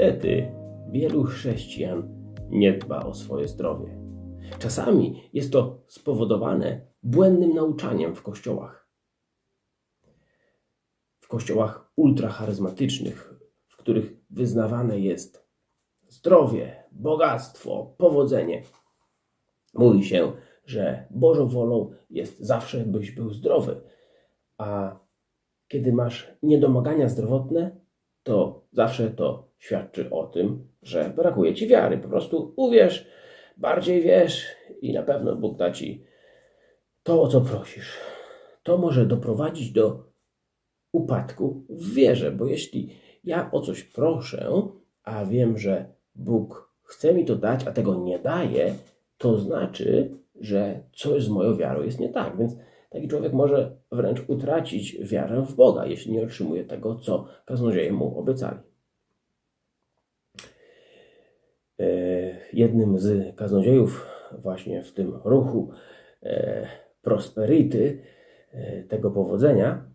Niestety, wielu chrześcijan nie dba o swoje zdrowie. Czasami jest to spowodowane błędnym nauczaniem w kościołach. W kościołach ultracharyzmatycznych, w których wyznawane jest zdrowie, bogactwo, powodzenie. Mówi się, że Bożą wolą jest zawsze, byś był zdrowy, a kiedy masz niedomagania zdrowotne, to zawsze to świadczy o tym, że brakuje ci wiary. Po prostu uwierz, bardziej wiesz i na pewno Bóg da ci to, o co prosisz. To może doprowadzić do upadku w wierze, bo jeśli ja o coś proszę, a wiem, że Bóg chce mi to dać, a tego nie daje, to znaczy, że coś z moją wiarą jest nie tak. Więc taki człowiek może wręcz utracić wiarę w Boga, jeśli nie otrzymuje tego, co kaznodzieje mu obiecali. E, Jednym z kaznodziejów właśnie w tym ruchu e, prosperity, e, tego powodzenia,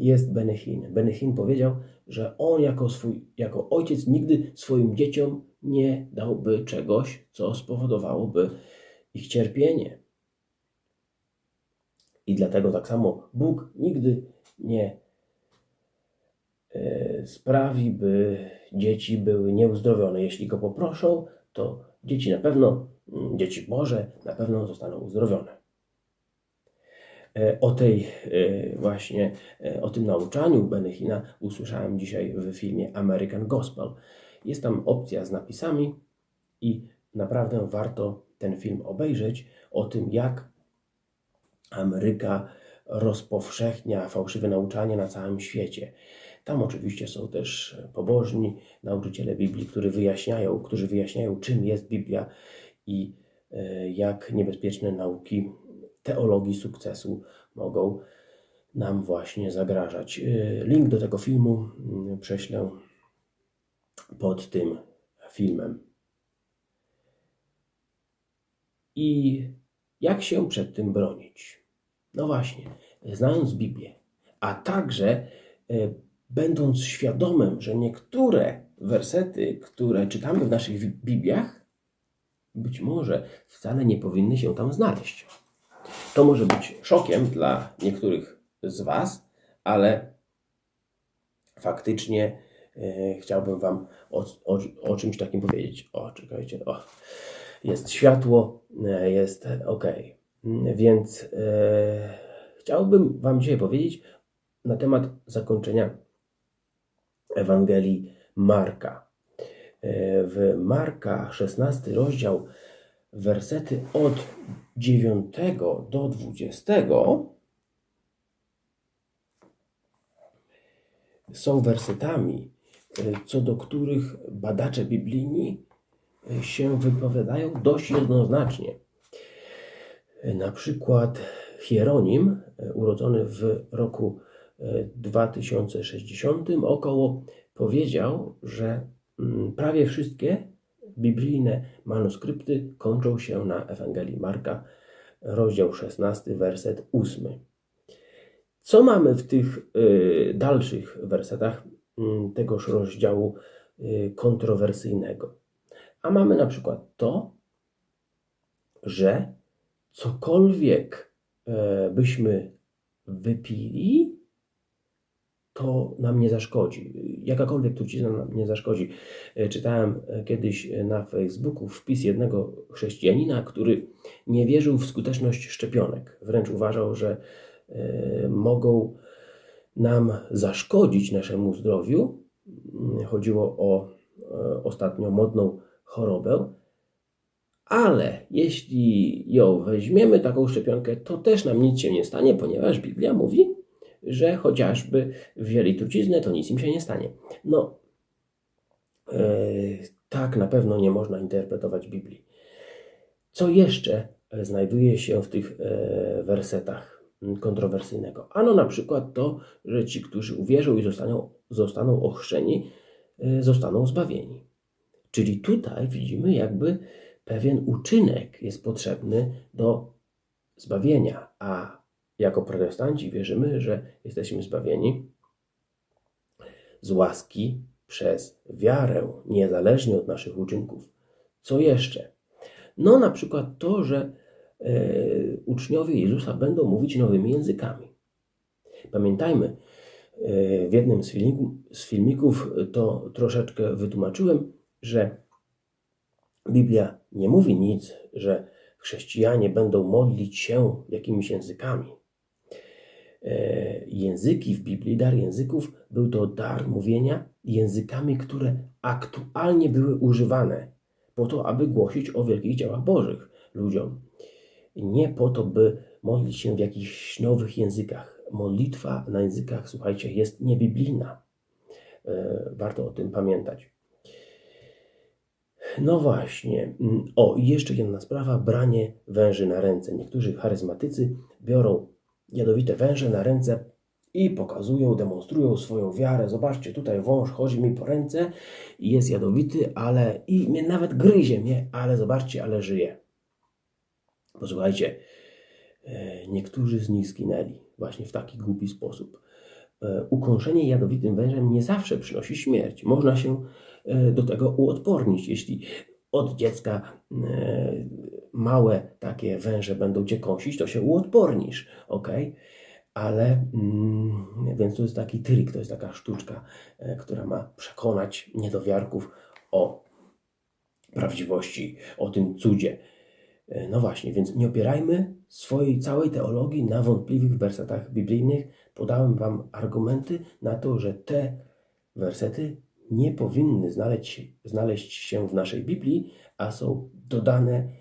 jest Benechin. Benechin powiedział, że on jako, swój, jako ojciec nigdy swoim dzieciom nie dałby czegoś, co spowodowałoby ich cierpienie. I dlatego tak samo Bóg nigdy nie sprawi, by dzieci były nieuzdrowione. Jeśli go poproszą, to dzieci na pewno, mm, dzieci Boże na pewno zostaną uzdrowione. E, O tej e, właśnie, e, o tym nauczaniu Benechina usłyszałem dzisiaj w filmie American Gospel. Jest tam opcja z napisami i naprawdę warto ten film obejrzeć o tym, jak Ameryka rozpowszechnia fałszywe nauczanie na całym świecie. Tam oczywiście są też pobożni nauczyciele Biblii, którzy wyjaśniają, którzy wyjaśniają, czym jest Biblia i e, jak niebezpieczne nauki teologii sukcesu mogą nam właśnie zagrażać. E, Link do tego filmu mm, prześlę pod tym filmem. I jak się przed tym bronić? No właśnie, znając Biblię, a także e, będąc świadomym, że niektóre wersety, które czytamy w naszych Bibliach, być może wcale nie powinny się tam znaleźć. To może być szokiem dla niektórych z Was, ale faktycznie e, chciałbym Wam o, o, o czymś takim powiedzieć. O, czekajcie, o. Jest światło, e, jest ok. Więc e, chciałbym Wam dzisiaj powiedzieć na temat zakończenia Ewangelii Marka. E, W Marka 16 rozdział, wersety od 9 do 20 są wersetami, e, co do których badacze biblijni e, się wypowiadają dość jednoznacznie. Na przykład Hieronim, urodzony w roku 2060 około, powiedział, że mm, prawie wszystkie biblijne manuskrypty kończą się na Ewangelii Marka, rozdział 16, werset 8. Co mamy w tych y, dalszych wersetach y, tegoż rozdziału y, kontrowersyjnego? A mamy na przykład to, że cokolwiek e, byśmy wypili, to nam nie zaszkodzi. Jakakolwiek trucizna nam nie zaszkodzi. E, Czytałem e, kiedyś e, na Facebooku wpis jednego chrześcijanina, który nie wierzył w skuteczność szczepionek. Wręcz uważał, że mogą nam zaszkodzić naszemu zdrowiu. Mm, Chodziło o ostatnio modną chorobę, ale jeśli ją weźmiemy, taką szczepionkę, to też nam nic się nie stanie, ponieważ Biblia mówi, że chociażby wzięli truciznę, to nic im się nie stanie. No, e, tak na pewno nie można interpretować Biblii. Co jeszcze e, znajduje się w tych e, wersetach kontrowersyjnego? Ano na przykład to, że ci, którzy uwierzą i zostaną, zostaną ochrzczeni, e, zostaną zbawieni. Czyli tutaj widzimy jakby pewien uczynek jest potrzebny do zbawienia, a jako protestanci wierzymy, że jesteśmy zbawieni z łaski przez wiarę, niezależnie od naszych uczynków. Co jeszcze? No, na przykład to, że e, uczniowie Jezusa będą mówić nowymi językami. Pamiętajmy, e, w jednym z, filmiku, z filmików to troszeczkę wytłumaczyłem, że Biblia nie mówi nic, że chrześcijanie będą modlić się jakimiś językami. E, Języki w Biblii, dar języków, był to dar mówienia językami, które aktualnie były używane po to, aby głosić o wielkich dziełach Bożych ludziom. Nie po to, by modlić się w jakichś nowych językach. Modlitwa na językach, słuchajcie, jest niebiblijna. E, Warto o tym pamiętać. No właśnie. Mm, O, i jeszcze jedna sprawa, branie węży na ręce. Niektórzy charyzmatycy biorą jadowite węże na ręce i pokazują, demonstrują swoją wiarę. Zobaczcie, tutaj wąż chodzi mi po ręce i jest jadowity, ale i mnie nawet gryzie mnie, ale zobaczcie, ale żyje. Posłuchajcie, e, niektórzy z nich zginęli właśnie w taki głupi sposób. E, Ukąszenie jadowitym wężem nie zawsze przynosi śmierć. Można się e, do tego uodpornić, jeśli od dziecka małe takie węże będą cię kąsić, to się uodpornisz, ok? Ale mm, więc to jest taki trik, to jest taka sztuczka, e, która ma przekonać niedowiarków o prawdziwości, o tym cudzie. E, No właśnie, więc nie opierajmy swojej całej teologii na wątpliwych wersetach biblijnych. Podałem Wam argumenty na to, że te wersety nie powinny znaleźć, znaleźć się w naszej Biblii, a są dodane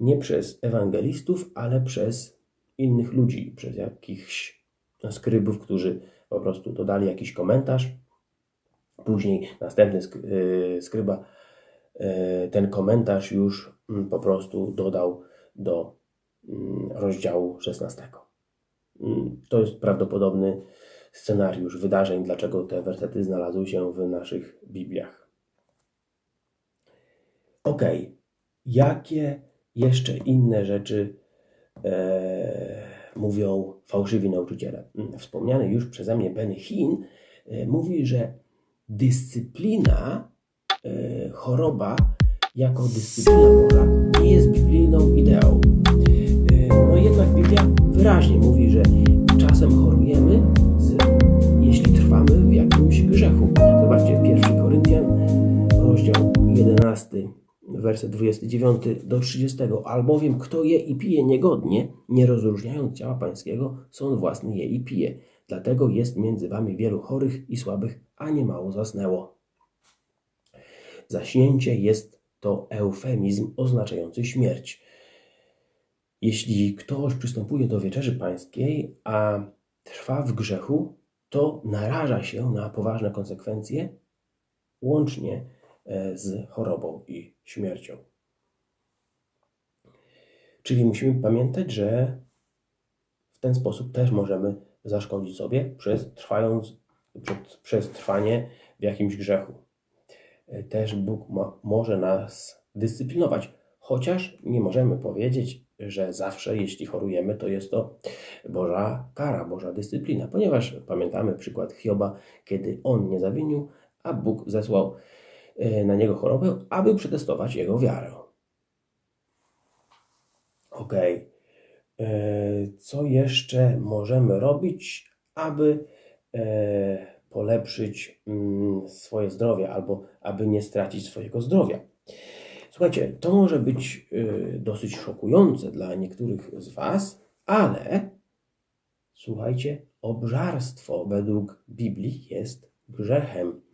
nie przez ewangelistów, ale przez innych ludzi, przez jakichś skrybów, którzy po prostu dodali jakiś komentarz. Później następny y, skryba y, ten komentarz już mm, po prostu dodał do mm, rozdziału 16. Mm, To jest prawdopodobny scenariusz wydarzeń, dlaczego te wersety znalazły się w naszych Bibliach. Ok, jakie jeszcze inne rzeczy e, mówią fałszywi nauczyciele? Mm, Wspomniany już przeze mnie Ben Hinn e, mówi, że dyscyplina, e, choroba jako dyscyplina Boża nie jest biblijną ideą. E, No jednak Biblia wyraźnie mówi, że czasem chorujemy, werset 29 do 30. Albowiem kto je i pije niegodnie, nie rozróżniając ciała pańskiego, sąd własny je i pije. Dlatego jest między wami wielu chorych i słabych, a nie mało zasnęło. Zaśnięcie jest to eufemizm oznaczający śmierć. Jeśli ktoś przystępuje do wieczerzy pańskiej, a trwa w grzechu, to naraża się na poważne konsekwencje, łącznie z chorobą i śmiercią. Czyli musimy pamiętać, że w ten sposób też możemy zaszkodzić sobie przez, trwając, przez trwanie w jakimś grzechu. E, Też Bóg ma, może nas dyscyplinować, chociaż nie możemy powiedzieć, że zawsze jeśli chorujemy, to jest to Boża kara, Boża dyscyplina, ponieważ pamiętamy przykład Hioba, kiedy on nie zawinił, a Bóg zesłał e, na niego chorobę, aby przetestować jego wiarę. Ok. Co jeszcze możemy robić, aby e, polepszyć mm, swoje zdrowie albo aby nie stracić swojego zdrowia? Słuchajcie, to może być dosyć szokujące dla niektórych z Was, ale słuchajcie, obżarstwo według Biblii jest grzechem.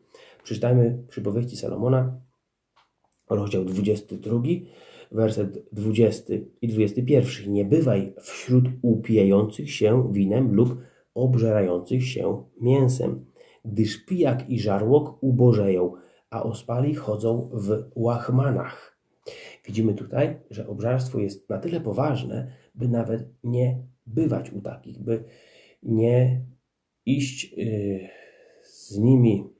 Przeczytajmy przypowieści Salomona, rozdział 22, werset 20 i 21. Nie bywaj wśród upijających się winem lub obżerających się mięsem, gdyż pijak i żarłok ubożeją, a ospali chodzą w łachmanach. Widzimy tutaj, że obżarstwo jest na tyle poważne, by nawet nie bywać u takich, by nie iść y, z nimi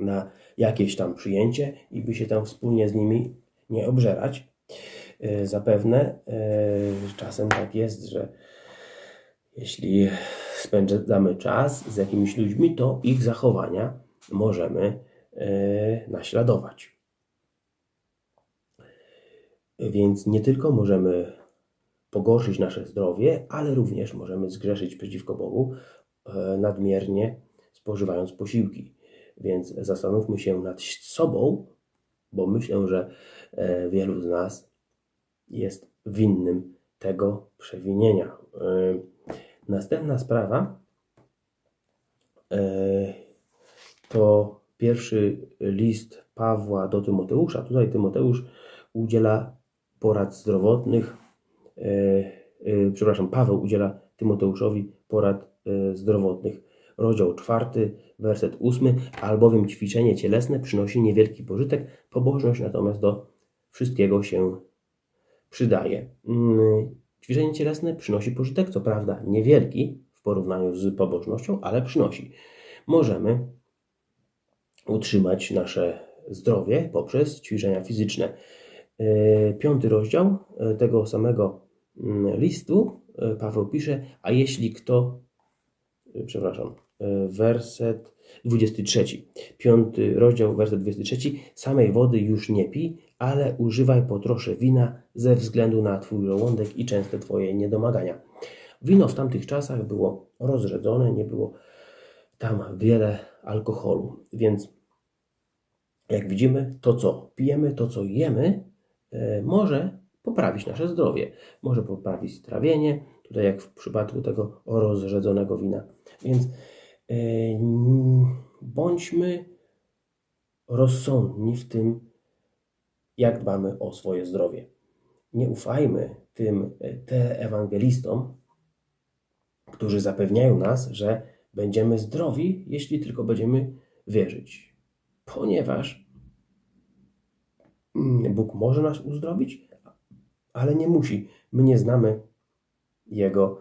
na jakieś tam przyjęcie i by się tam wspólnie z nimi nie obżerać. Y, Zapewne y, czasem tak jest, że jeśli spędzamy czas z jakimiś ludźmi, to ich zachowania możemy e, naśladować. Więc nie tylko możemy pogorszyć nasze zdrowie, ale również możemy zgrzeszyć przeciwko Bogu e, nadmiernie spożywając posiłki. Więc zastanówmy się nad sobą, bo myślę, że e, wielu z nas jest winnym tego przewinienia. E, Następna sprawa e, to pierwszy list Pawła do Tymoteusza. Tutaj Tymoteusz udziela porad zdrowotnych. Przepraszam, Paweł udziela Tymoteuszowi porad zdrowotnych. Rozdział czwarty, werset ósmy. Albowiem ćwiczenie cielesne przynosi niewielki pożytek, pobożność natomiast do wszystkiego się przydaje. Mm, Ćwiczenie cielesne przynosi pożytek, co prawda niewielki w porównaniu z pobożnością, ale przynosi. Możemy utrzymać nasze zdrowie poprzez ćwiczenia fizyczne. E, Piąty rozdział e, tego samego mm, listu e, Paweł pisze, a jeśli kto, przepraszam, werset 23, piąty rozdział, werset 23, samej wody już nie pij, ale używaj po trosze wina ze względu na twój żołądek i częste twoje niedomagania. Wino w tamtych czasach było rozrzedzone, nie było tam wiele alkoholu, więc jak widzimy, to co pijemy, to co jemy, e, może poprawić nasze zdrowie, może poprawić trawienie, tutaj jak w przypadku tego rozrzedzonego wina. Więc bądźmy rozsądni w tym, jak dbamy o swoje zdrowie. Nie ufajmy tym e, teleewangelistom, którzy zapewniają nas, że będziemy zdrowi, jeśli tylko będziemy wierzyć. Ponieważ mm, Bóg może nas uzdrowić, ale nie musi. My nie znamy Jego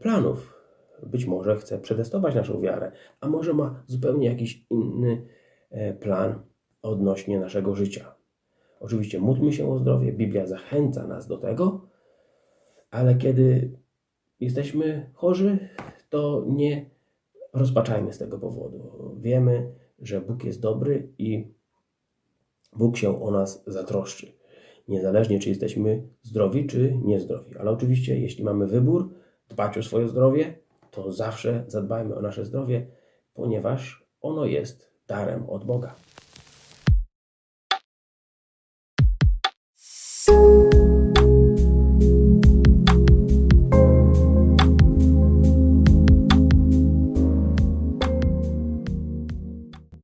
planów. Być może chce przetestować naszą wiarę, a może ma zupełnie jakiś inny e, plan odnośnie naszego życia. Oczywiście módlmy się o zdrowie, Biblia zachęca nas do tego, ale kiedy jesteśmy chorzy, to nie rozpaczajmy z tego powodu. Wiemy, że Bóg jest dobry i Bóg się o nas zatroszczy. Niezależnie, czy jesteśmy zdrowi, czy niezdrowi. Ale oczywiście, jeśli mamy wybór, dbać o swoje zdrowie, to zawsze zadbajmy o nasze zdrowie, ponieważ ono jest darem od Boga.